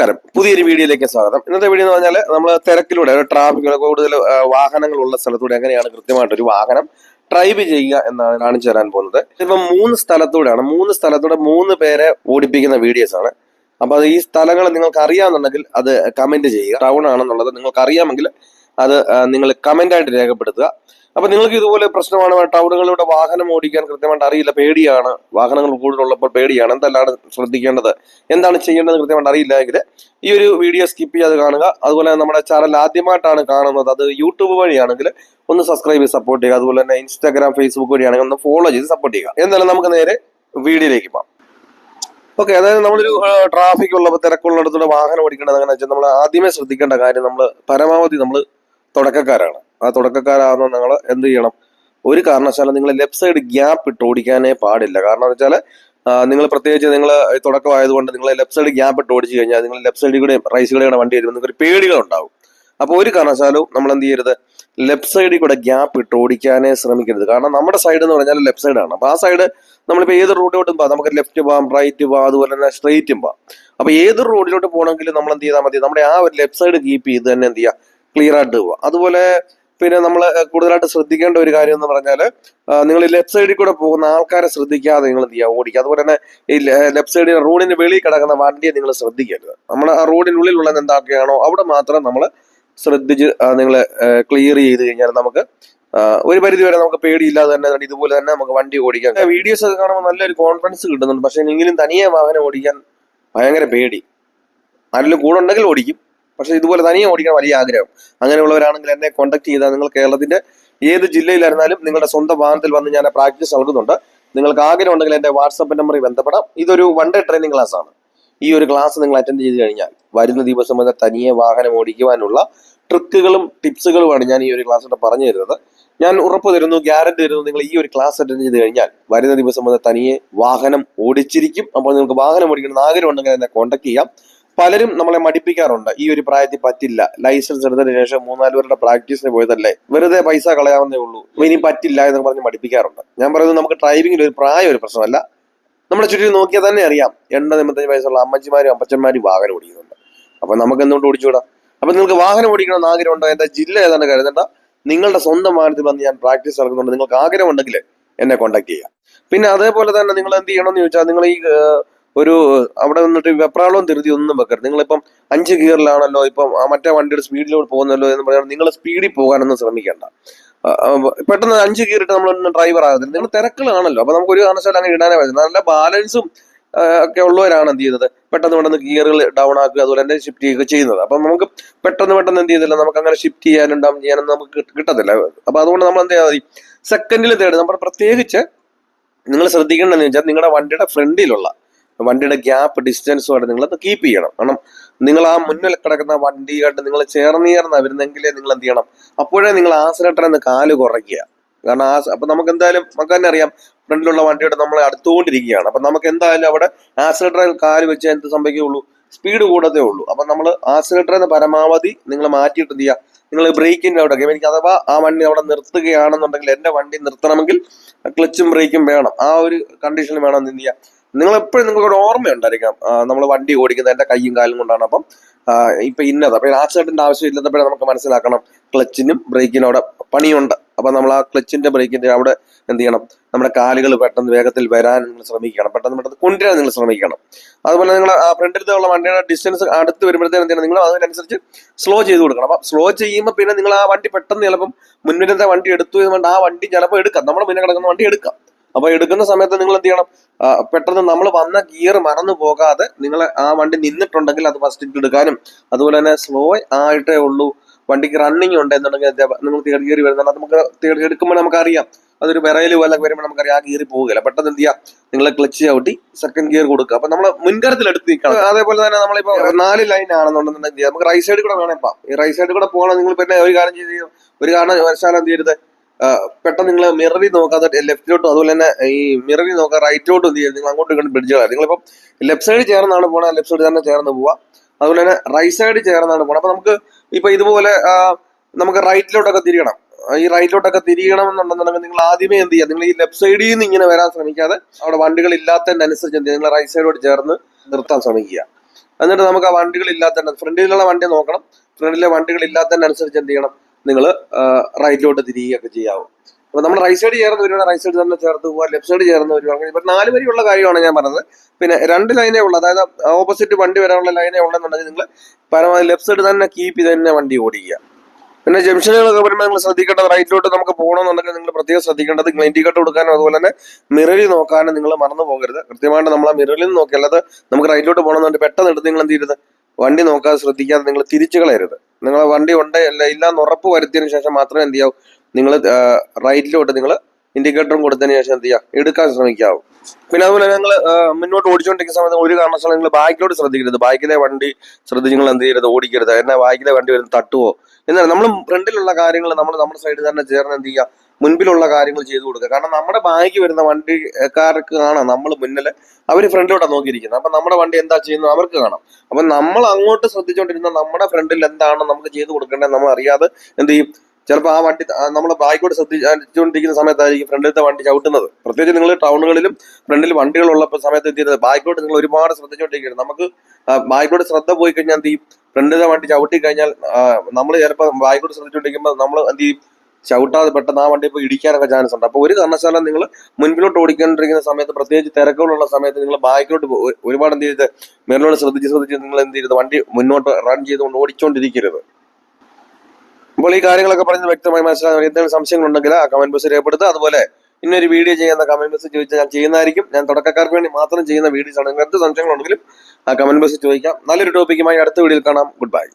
നമസ്കാരം. പുതിയൊരു വീഡിയോയിലേക്ക് സ്വാഗതം. ഇന്നത്തെ വീഡിയോ എന്ന് പറഞ്ഞാൽ നമ്മൾ തിരക്കിലൂടെ ട്രാഫിക് കൂടുതൽ വാഹനങ്ങളുള്ള സ്ഥലത്തൂടെ എങ്ങനെയാണ് കൃത്യമായിട്ട് ഒരു വാഹനം ഡ്രൈവ് ചെയ്യുക എന്നാണ് കാണിച്ചു തരാൻ പോകുന്നത്. ഇപ്പം മൂന്ന് സ്ഥലത്തൂടെയാണ്. മൂന്ന് സ്ഥലത്തൂടെ മൂന്ന് പേരെ ഓടിപ്പിക്കുന്ന വീഡിയോസ് ആണ്. അപ്പൊ അത് ഈ സ്ഥലങ്ങൾ നിങ്ങൾക്ക് അറിയാമെന്നുണ്ടെങ്കിൽ അത് കമന്റ് ചെയ്യുക. ടൗൺ ആണെന്നുള്ളത് നിങ്ങൾക്ക് അറിയാമെങ്കിൽ അത് നിങ്ങൾ കമന്റ് ആയിട്ട് രേഖപ്പെടുത്തുക. അപ്പൊ നിങ്ങൾക്ക് ഇതുപോലെ പ്രശ്നമാണ് ടൗണുകളിലൂടെ വാഹനം ഓടിക്കാൻ കൃത്യമായിട്ട് അറിയില്ല പേടിയാണ്. വാഹനങ്ങൾ കൂടുതലുള്ളപ്പോൾ പേടിയാണ്. എന്തെല്ലാം ശ്രദ്ധിക്കേണ്ടത്? എന്താണ് ചെയ്യേണ്ടത് കൃത്യമായിട്ട് അറിയില്ല എങ്കിൽ ഈ ഒരു വീഡിയോ സ്കിപ്പ് ചെയ്യാതെ കാണുക. അതുപോലെ നമ്മുടെ ചാനൽ ആദ്യമായിട്ടാണ് കാണുന്നത് അത് യൂട്യൂബ് വഴിയാണെങ്കിൽ ഒന്ന് സബ്സ്ക്രൈബ് ചെയ്ത് സപ്പോർട്ട് ചെയ്യുക. അതുപോലെ തന്നെ ഇൻസ്റ്റാഗ്രാം ഫേസ്ബുക്ക് വഴിയാണെങ്കിൽ ഒന്ന് ഫോളോ ചെയ്ത് സപ്പോർട്ട് ചെയ്യുക. എന്തായാലും നമുക്ക് നേരെ വീഡിയോയിലേക്ക് പോകാം. ഓക്കെ അതായത് നമ്മളൊരു ട്രാഫിക് ഉള്ളപ്പോൾ തിരക്കുള്ളിടത്തോടെ വാഹനം ഓടിക്കേണ്ടത് എങ്ങനെയാണെന്ന് വെച്ചാൽ നമ്മൾ ആദ്യമേ ശ്രദ്ധിക്കേണ്ട കാര്യം നമ്മൾ പരമാവധി നമ്മൾ തുടക്കക്കാരാണ്. ആ തുടക്കക്കാരാകുന്ന നിങ്ങൾ എന്ത് ചെയ്യണം? ഒരു കാരണവശാലും നിങ്ങൾ ലെഫ്റ്റ് സൈഡ് ഗ്യാപ്പ് ഇട്ട് ഓടിക്കാനേ പാടില്ല. കാരണം എന്ന് വെച്ചാൽ നിങ്ങൾ പ്രത്യേകിച്ച് നിങ്ങൾ തുടക്കമായതുകൊണ്ട് നിങ്ങൾ ലെഫ്റ്റ് സൈഡ് ഗ്യാപ്പ് ഇട്ട് ഓടിച്ചു കഴിഞ്ഞാൽ നിങ്ങൾ ലെഫ്റ്റ് സൈഡിൽ കൂടെ റൈറ്റ് വണ്ടി വരുമ്പോൾ നിങ്ങൾക്ക് പേടികൾ ഉണ്ടാവും അപ്പോൾ ഒരു കാരണവശാലും നമ്മൾ എന്ത് ചെയ്യരുത്? ലെഫ്റ്റ് സൈഡിൽ കൂടെ ഗ്യാപ്പ് ഇട്ട് ഓടിക്കാനേ ശ്രമിക്കരുത്. കാരണം നമ്മുടെ സൈഡ് എന്ന് പറഞ്ഞാൽ ലെഫ്റ്റ് സൈഡാണ് അപ്പോൾ ആ സൈഡ് നമ്മളിപ്പോൾ ഏത് റോഡിലോട്ടും പോകാം നമുക്ക് ലെഫ്റ്റ് പോകാം റൈറ്റ് പോകാം അതുപോലെ തന്നെ സ്ട്രെയിറ്റും പോകാം അപ്പോൾ ഏത് റോഡിലോട്ട് പോകണമെങ്കിലും നമ്മൾ എന്ത് ചെയ്താൽ മതി? നമ്മുടെ ആ ഒരു ലെഫ്റ്റ് സൈഡ് കീപ്പ് ചെയ്ത് തന്നെ എന്ത് ചെയ്യുക ക്ലിയർ ആയിട്ട് പോവുക അതുപോലെ പിന്നെ നമ്മൾ കൂടുതലായിട്ട് ശ്രദ്ധിക്കേണ്ട ഒരു കാര്യം എന്ന് പറഞ്ഞാൽ നിങ്ങൾ ലെഫ്റ്റ് സൈഡിൽ കൂടെ പോകുന്ന ആൾക്കാരെ ശ്രദ്ധിക്കാതെ നിങ്ങൾ എന്ത് ചെയ്യുക ഓടിക്കുക. അതുപോലെ തന്നെ ഈ ലെഫ്റ്റ് സൈഡിൽ റോഡിന് വെളിയിൽ കിടക്കുന്ന വണ്ടിയെ നിങ്ങൾ ശ്രദ്ധിക്കരുത്. നമ്മൾ ആ റോഡിനുള്ളിലുള്ളത് എന്താക്കുകയാണോ അവിടെ മാത്രം നമ്മൾ ശ്രദ്ധിച്ച് നിങ്ങൾ ക്ലിയർ ചെയ്ത് കഴിഞ്ഞാൽ നമുക്ക് ഒരു പരിധി വരെ നമുക്ക് പേടിയില്ലാതെ തന്നെ ഇതുപോലെ തന്നെ നമുക്ക് വണ്ടി ഓടിക്കാം. വീഡിയോസ് ഒക്കെ കാണുമ്പോൾ നല്ലൊരു കോൺഫിഡൻസ് കിട്ടുന്നുണ്ട്. പക്ഷേ എങ്കിലും തനിയെ വാഹനം ഓടിക്കാൻ ഭയങ്കര പേടി. ആരെങ്കിലും കൂടെ ഉണ്ടെങ്കിൽ ഓടിക്കും. പക്ഷെ ഇതുപോലെ തനിയെ ഓടിക്കാൻ വലിയ ആഗ്രഹം. അങ്ങനെയുള്ളവരാണെങ്കിൽ എന്നെ കോൺടാക്ട് ചെയ്താൽ നിങ്ങൾ കേരളത്തിന്റെ ഏത് ജില്ലയിലായിരുന്നാലും നിങ്ങളുടെ സ്വന്തം വാഹനത്തിൽ വന്ന് ഞാൻ പ്രാക്ടീസ് നൽകുന്നുണ്ട് നിങ്ങൾക്ക് ആഗ്രഹം ഉണ്ടെങ്കിൽ എന്റെ വാട്സപ്പ് നമ്പറിൽ ബന്ധപ്പെടാം. ഇതൊരു വൺ ഡേ ട്രെയിനിങ് ക്ലാസ് ആണ്. ഈ ഒരു ക്ലാസ് നിങ്ങൾ അറ്റൻഡ് ചെയ്ത് കഴിഞ്ഞാൽ വരുന്ന ദിവസം മുതൽ തനിയെ വാഹനം ഓടിക്കുവാനുള്ള ട്രിക്കുകളും ടിപ്സുകളുമാണ് ഞാൻ ഈ ഒരു ക്ലാസ്സിലൂടെ പറഞ്ഞു തരുന്നത്. ഞാൻ ഉറപ്പ് തരുന്നു ഗ്യാരണ്ടി തരുന്നു നിങ്ങൾ ഈ ഒരു ക്ലാസ് അറ്റൻഡ് ചെയ്ത് കഴിഞ്ഞാൽ വരുന്ന ദിവസം മുതൽ തനിയെ വാഹനം ഓടിച്ചിരിക്കും. അപ്പോൾ നിങ്ങൾക്ക് വാഹനം ഓടിക്കണം ആഗ്രഹം ഉണ്ടെങ്കിൽ എന്നെ കോൺടാക്ട് ചെയ്യാം. പലരും നമ്മളെ മടിപ്പിക്കാറുണ്ട്. ഈ ഒരു പ്രായത്തിൽ പറ്റില്ല. ലൈസൻസ് എടുത്തതിന് ശേഷം മൂന്നാൽ പേരുടെ പ്രാക്ടീസിന് പോയതല്ലേ? വെറുതെ പൈസ കളയാവുന്നേ ഉള്ളൂ. ഇനി പറ്റില്ല എന്ന് പറഞ്ഞ് മടിപ്പിക്കാറുണ്ട്. ഞാൻ പറയുന്നത് നമുക്ക് ഡ്രൈവിംഗിൽ ഒരു പ്രായം ഒരു പ്രശ്നമല്ല. നമ്മുടെ ചുറ്റും നോക്കിയാൽ തന്നെ അറിയാം. എൺപത് എൺപത്തഞ്ച് വയസ്സുള്ള അമ്മച്ചിമാരും അപ്പച്ചന്മാരും വാഹനം ഓടിക്കുന്നുണ്ട്. അപ്പൊ നമുക്ക് എന്തുകൊണ്ട് ഓടിച്ചുകൂടാ? അപ്പൊ നിങ്ങൾക്ക് വാഹനം ഓടിക്കണമെന്ന് ആഗ്രഹം ഉണ്ടോ എന്താ ജില്ല ഏതാണ് കരുതേണ്ട. നിങ്ങളുടെ സ്വന്തം വാഹനത്തിൽ വന്ന് ഞാൻ പ്രാക്ടീസ് നടക്കുന്നുണ്ട്. നിങ്ങൾക്ക് ആഗ്രഹം ഉണ്ടെങ്കിൽ എന്നെ കോൺടാക്ട് ചെയ്യാം പിന്നെ അതേപോലെ തന്നെ നിങ്ങൾ എന്ത് ചെയ്യണമെന്ന് ചോദിച്ചാൽ നിങ്ങൾ ഈ ഒരു അവിടെ നിന്നിട്ട് വെപ്രാളവും തിരുതി ഒന്നും വെക്കരുത്. നിങ്ങളിപ്പം അഞ്ച് ഗിയറിലാണല്ലോ ഇപ്പം മറ്റേ വണ്ടിയുടെ സ്പീഡിലോട്ട് പോകുന്നല്ലോ എന്ന് പറയാൻ നിങ്ങൾ സ്പീഡിൽ പോകാനൊന്നും ശ്രമിക്കേണ്ട. പെട്ടെന്ന് അഞ്ച് ഗിയറിട്ട് നമ്മൾ ഡ്രൈവർ ആകത്തില്ല. നിങ്ങൾ തിരക്കുകളാണല്ലോ അപ്പൊ നമുക്ക് ഒരു കാരണവശാലും അങ്ങനെ ഇടാനേ പറ്റില്ല നല്ല ബാലൻസും ഒക്കെ ഉള്ളവരാണ് എന്ത് ചെയ്യുന്നത്? പെട്ടെന്ന് പെട്ടെന്ന് ഗിയറുകൾ ഡൗൺ ആക്കുക അതുപോലെ തന്നെ ഷിഫ്റ്റ് ചെയ്യുക ചെയ്യുന്നത്. അപ്പം നമുക്ക് പെട്ടെന്ന് പെട്ടെന്ന് എന്ത് ചെയ്തില്ല നമുക്ക് അങ്ങനെ ഷിഫ്റ്റ് ചെയ്യാനും ഡൗൺ ചെയ്യാനും നമുക്ക് കിട്ട- കിട്ടത്തില്ല. അപ്പൊ അതുകൊണ്ട് നമ്മൾ എന്ത് ചെയ്യാതെ സെക്കൻഡിൽ തേടും നമ്മൾ പ്രത്യേകിച്ച് നിങ്ങൾ ശ്രദ്ധിക്കേണ്ടതെന്ന് വെച്ചാൽ നിങ്ങളുടെ വണ്ടിയുടെ ഫ്രണ്ടിലുള്ള വണ്ടിയുടെ ഗ്യാപ്പ് ഡിസ്റ്റൻസ് വരെ നിങ്ങൾ അത് കീപ്പ് ചെയ്യണം. കാരണം നിങ്ങൾ ആ മുന്നിൽ കിടക്കുന്ന വണ്ടിയായിട്ട് നിങ്ങൾ ചേർന്ന് ചേർന്ന് വരുന്നെങ്കിലേ നിങ്ങൾ എന്ത് ചെയ്യണം? അപ്പോഴേ നിങ്ങൾ ആസിലേറ്ററിൽ എന്ന് കാൽ കുറയ്ക്കുക. കാരണം ആ അപ്പൊ നമുക്ക് എന്തായാലും നമുക്ക് തന്നെ അറിയാം ഫ്രണ്ടിലുള്ള വണ്ടിയുടെ നമ്മൾ അടുത്തുകൊണ്ടിരിക്കുകയാണ്. അപ്പൊ നമുക്ക് എന്തായാലും അവിടെ ആസിലേറ്ററിൽ കാൽ വെച്ച് എന്ത് സംഭവിക്കുകയുള്ളൂ? സ്പീഡ് കൂടത്തേ ഉള്ളൂ. അപ്പൊ നമ്മൾ ആസിലേറ്ററിന് പരമാവധി നിങ്ങൾ മാറ്റിയിട്ട് എന്ത് ചെയ്യുക? നിങ്ങൾ ബ്രേക്കിന്റെ അവിടെ എനിക്ക് അഥവാ ആ വണ്ടി അവിടെ നിർത്തുകയാണെന്നുണ്ടെങ്കിൽ എന്റെ വണ്ടി നിർത്തണമെങ്കിൽ ക്ലച്ചും ബ്രേക്കും വേണം. ആ ഒരു കണ്ടീഷനിൽ വേണം എന്ത് ചെയ്യുക? നിങ്ങൾ എപ്പോഴും നിങ്ങൾക്ക് ഒരു ഓർമ്മയുണ്ടായിരിക്കാം നമ്മൾ വണ്ടി ഓടിക്കുന്നത് എന്റെ കൈയും കാലും കൊണ്ടാണ്. അപ്പം ഇപ്പൊ ഇന്നത്. അപ്പൊ ആക്സിഡന്റിന്റെ ആവശ്യം ഇല്ലാത്തപ്പോഴേ നമുക്ക് മനസ്സിലാക്കണം. ക്ലച്ചിനും ബ്രേക്കിനും അവിടെ പണിയുണ്ട്. അപ്പൊ നമ്മൾ ആ ക്ലച്ചിന്റെ ബ്രേക്കിന്റെ അവിടെ എന്ത് ചെയ്യണം? നമ്മുടെ കാലുകൾ പെട്ടെന്ന് വേഗത്തിൽ വരാൻ നിങ്ങൾ ശ്രമിക്കണം. പെട്ടെന്ന് പെട്ടെന്ന് കൊണ്ടുവരാൻ നിങ്ങൾ ശ്രമിക്കണം. അതുപോലെ നിങ്ങൾ ആ ഫ്രണ്ടിലത്തുള്ള വണ്ടിയുടെ ഡിസ്റ്റൻസ് അടുത്ത് വരുമ്പോഴത്തേക്കും നിങ്ങൾ അതിനനുസരിച്ച് സ്ലോ ചെയ്ത് കൊടുക്കണം. അപ്പൊ സ്ലോ ചെയ്യുമ്പോൾ പിന്നെ നിങ്ങൾ ആ വണ്ടി പെട്ടെന്ന് ചിലപ്പം മുന്നിലത്തെ വണ്ടി എടുത്തു എന്ന് ആ വണ്ടി ചിലപ്പോൾ എടുക്കാം. നമ്മുടെ മുന്നേ കിടക്കുന്ന വണ്ടി എടുക്കാം. അപ്പൊ എടുക്കുന്ന സമയത്ത് നിങ്ങൾ എന്ത് ചെയ്യണം? പെട്ടെന്ന് നമ്മൾ വന്ന ഗിയർ മറന്നു പോകാതെ നിങ്ങൾ ആ വണ്ടി നിന്നിട്ടുണ്ടെങ്കിൽ അത് ഫസ്റ്റ് എടുക്കാനും. അതുപോലെ തന്നെ സ്ലോ ആയിട്ടേ ഉള്ളൂ. വണ്ടിക്ക് റണ്ണിങ് ഉണ്ട് എന്നുണ്ടെങ്കിൽ നമ്മൾ തേർഡ് ഗിയർ വരുന്നത് നമുക്ക് തേർഡ് എടുക്കുമ്പോൾ നമുക്കറിയാം. അതൊരു വിറയിൽ പോലെ വരുമ്പോൾ നമുക്കറിയാം ആ ഗിയറിൽ പോകില്ല പെട്ടെന്ന് എന്ത് ചെയ്യുക നിങ്ങൾ ക്ലച്ച് ചവിട്ടി സെക്കൻഡ് ഗിയർ കൊടുക്കുക. അപ്പൊ നമ്മൾ മുൻകരത്തിൽ എടുത്ത് നിൽക്കണം. അതേപോലെ തന്നെ നമ്മളിപ്പോ നാല് ലൈൻ ആണെന്നുണ്ടെന്നുണ്ടെങ്കിൽ നമുക്ക് റൈറ്റ് സൈഡിൽ കൂടെ വേണം ഇപ്പം ഈ റൈറ്റ് സൈഡിൽ കൂടെ പോകണം. നിങ്ങൾ പിന്നെ ഒരു കാര്യം ചെയ്ത് ഒരു കാരണം കാരണവശാലും എന്ത് ചെയ്യരുത്? പെട്ടെന്ന് നിങ്ങൾ മിററി നോക്കാതെ ലെഫ്റ്റിലോട്ടും അതുപോലെ തന്നെ ഈ മിററി നോക്കുക റൈറ്റിലോട്ടും എന്ത് ചെയ്യുക? നിങ്ങൾ അങ്ങോട്ടും ഇങ്ങോട്ടും നിങ്ങൾ നിങ്ങളിപ്പം ലെഫ്റ്റ് സൈഡ് ചേർന്നാണ് പോകുന്നത് ലെഫ്റ്റ് സൈഡ് തന്നെ ചേർന്ന് പോവുക. അതുപോലെ തന്നെ റൈറ്റ് സൈഡ് ചേർന്നാണ് പോകണം അപ്പൊ നമുക്ക് ഇപ്പൊ ഇതുപോലെ നമുക്ക് റൈറ്റിലോട്ടൊക്കെ തിരിയണം. ഈ റൈറ്റിലോട്ടൊക്കെ തിരിയണം എന്നുണ്ടെന്നുണ്ടെങ്കിൽ നിങ്ങൾ ആദ്യമേ എന്ത് ചെയ്യുക? നിങ്ങൾ ഈ ലെഫ്റ്റ് സൈഡിൽ നിന്ന് ഇങ്ങനെ വരാൻ ശ്രമിക്കാതെ അവിടെ വണ്ടികൾ ഇല്ലാത്തതിനനുസരിച്ച് എന്ത് ചെയ്യുക? നിങ്ങൾ റൈറ്റ് സൈഡോട് ചേർന്ന് നിർത്താൻ ശ്രമിക്കുക. എന്നിട്ട് നമുക്ക് ആ വണ്ടികൾ ഇല്ലാത്ത ഫ്രണ്ടിലുള്ള വണ്ടി നോക്കണം. ഫ്രണ്ടിലെ വണ്ടികൾ ഇല്ലാത്തതിനനുസരിച്ച് എന്ത് ചെയ്യണം? നിങ്ങൾ റൈറ്റിലോട്ട് തിരിയുകയൊക്കെ ചെയ്യാവും. അപ്പൊ നമ്മൾ റൈറ്റ് സൈഡ് ചേർന്ന് വരുവാണ് റൈറ്റ് സൈഡ് തന്നെ ചേർത്ത് പോവാ ലെഫ്റ്റ് സൈഡ് ചേർന്ന് വരുവാണെങ്കിൽ ഇപ്പൊ നാല് വരിയുള്ള കാര്യമാണ് ഞാൻ പറഞ്ഞത്. പിന്നെ രണ്ട് ലൈനേ ഉള്ളൂ. അതായത് ഓപ്പോസിറ്റ് വണ്ടി വരാനുള്ള ലൈനേ ഉള്ളെന്നുണ്ടെങ്കിൽ നിങ്ങൾ പരമാവധി ലെഫ്റ്റ് സൈഡ് തന്നെ കീപ്പ് ചെയ്ത് തന്നെ വണ്ടി ഓടിക്കുക. പിന്നെ ജംഗ്ഷനുകളൊക്കെ വരുമ്പോൾ നിങ്ങൾ ശ്രദ്ധിക്കേണ്ടത് റൈറ്റിലോട്ട് നമുക്ക് പോകണമെന്നുണ്ടെങ്കിൽ നിങ്ങൾ പ്രത്യേകം ശ്രദ്ധിക്കേണ്ടത് നിങ്ങൾ ഇൻഡിക്കേറ്റർ കൊടുക്കാനും അതുപോലെ തന്നെ മിററിൽ നോക്കാനും നിങ്ങൾ മറന്നു പോകരുത്. കൃത്യമായിട്ട് നമ്മൾ ആ മിററിൽ നോക്കി അല്ലാതെ നമുക്ക് റൈറ്റിലോട്ട് പോകണമെന്നുണ്ടെങ്കിൽ പെട്ടെന്ന് എടുത്ത് നിങ്ങൾ എന്ത് ചെയ്യരുത്? വണ്ടി നോക്കാതെ ശ്രദ്ധിക്കാതെ നിങ്ങൾ തിരിച്ചു കളയരുത്. നിങ്ങളെ വണ്ടി ഉണ്ട് അല്ല ഇല്ലാന്ന് ഉറപ്പ് വരുത്തിയതിനു ശേഷം മാത്രമേ എന്ത് ചെയ്യാവൂ? നിങ്ങൾ റൈറ്റിലോട്ട് നിങ്ങൾ ഇൻഡിക്കേറ്ററും കൊടുത്തതിന് ശേഷം എന്ത് ചെയ്യുക എടുക്കാൻ ശ്രമിക്കാവൂ. പിന്നെ അതുപോലെ നിങ്ങൾ മുന്നോട്ട് ഓടിച്ചുകൊണ്ടിരിക്കുന്ന സമയത്ത് ഒരു കാരണവശാലും നിങ്ങൾ ബാക്കിലോട്ട് ശ്രദ്ധിക്കരുത്. ബാക്കിലെ വണ്ടി ശ്രദ്ധിച്ച് നിങ്ങൾ എന്ത് ചെയ്യരുത്? ഓടിക്കരുത്. എന്നാൽ ബാക്കിലെ വണ്ടി വരുന്ന തട്ടുവോ? എന്നാൽ നമ്മൾ ഫ്രണ്ടിലുള്ള കാര്യങ്ങൾ നമ്മൾ നമ്മുടെ സൈഡിൽ തന്നെ ചേർന്ന് എന്ത് ചെയ്യുക മുൻപിലുള്ള കാര്യങ്ങൾ ചെയ്തു കൊടുക്കുക. കാരണം നമ്മുടെ ബാക്കി വരുന്ന വണ്ടിക്കാർക്ക് കാണാം നമ്മൾ മുന്നിൽ അവർ ഫ്രണ്ടിലോട്ടാണ് നോക്കിയിരിക്കുന്നത്. അപ്പം നമ്മുടെ വണ്ടി എന്താ ചെയ്യുന്നത് അവർക്ക് കാണാം. അപ്പം നമ്മൾ അങ്ങോട്ട് ശ്രദ്ധിച്ചുകൊണ്ടിരുന്ന നമ്മുടെ ഫ്രണ്ടിൽ എന്താണ് നമുക്ക് ചെയ്തു കൊടുക്കേണ്ടത് നമ്മൾ അറിയാതെ എന്ത് ചെയ്യും? ചിലപ്പോൾ ആ വണ്ടി നമ്മൾ ബാക്കോട്ട് ശ്രദ്ധിച്ചുകൊണ്ടിരിക്കുന്ന സമയത്തായിരിക്കും ഫ്രണ്ടിലത്തെ വണ്ടി ചവിട്ടുന്നത്. പ്രത്യേകിച്ച് നിങ്ങൾ ടൗണുകളിലും ഫ്രണ്ടിൽ വണ്ടികളുള്ളപ്പോൾ സമയത്ത് എത്തിയത് ബാക്കോട്ട് നിങ്ങൾ ഒരുപാട് ശ്രദ്ധിച്ചുകൊണ്ടിരിക്കുന്നത് നമുക്ക് ബാക്കോട്ട് ശ്രദ്ധ പോയി കഴിഞ്ഞാൽ എന്ത് ചെയ്യും? ഫ്രണ്ടിലെ വണ്ടി ചവിട്ടി കഴിഞ്ഞാൽ നമ്മൾ ചിലപ്പോൾ ബാക്കോട്ട് ശ്രദ്ധിച്ചുകൊണ്ടിരിക്കുമ്പോൾ നമ്മൾ എന്ത് ചെയ്യും? ചവിട്ടാതെ പെട്ടെന്ന് ആ വണ്ടി ഇപ്പോൾ ഇടിക്കാനൊക്കെ ചാൻസ് ഉണ്ട്. അപ്പോൾ ഒരു കാരണവശാലും നിങ്ങൾ മുൻപിലോട്ട് ഓടിക്കൊണ്ടിരിക്കുന്ന സമയത്ത് പ്രത്യേകിച്ച് തിരക്കുകളുള്ള സമയത്ത് നിങ്ങൾ ബാക്കിലോട്ട് ഒരുപാട് എന്ത് ചെയ്ത് മേലോട്ട് ശ്രദ്ധിച്ച് ശ്രദ്ധിച്ച് നിങ്ങൾ എന്ത് ചെയ്ത് വണ്ടി മുന്നോട്ട് റൺ ചെയ്തുകൊണ്ട് ഓടിച്ചുകൊണ്ടിരിക്കരുത് അപ്പോൾ ഈ കാര്യങ്ങളൊക്കെ പറഞ്ഞ് വ്യക്തമായി മനസ്സിലാക്കാൻ എന്തെങ്കിലും സംശയങ്ങളുണ്ടെങ്കിൽ ആ കമന്റ് ബോക്സ് രേഖപ്പെടുത്തുക. അതുപോലെ ഇന്നൊരു വീഡിയോ ചെയ്യുന്ന കമന്റ് ബോക്സ് ചോദിച്ചാൽ ഞാൻ ചെയ്യുന്നതായിരിക്കും. ഞാൻ തുടക്കക്കാർക്ക് വേണ്ടി മാത്രം ചെയ്യുന്ന വീഡിയോസ് ആണ്. എന്ത് സംശയങ്ങളുണ്ടെങ്കിലും ആ കമന്റ് ബോക്സിൽ ചോദിക്കാം. നല്ലൊരു ടോപ്പിക്കുമായി അടുത്ത വീഡിയോയിൽ കാണാം. Good bye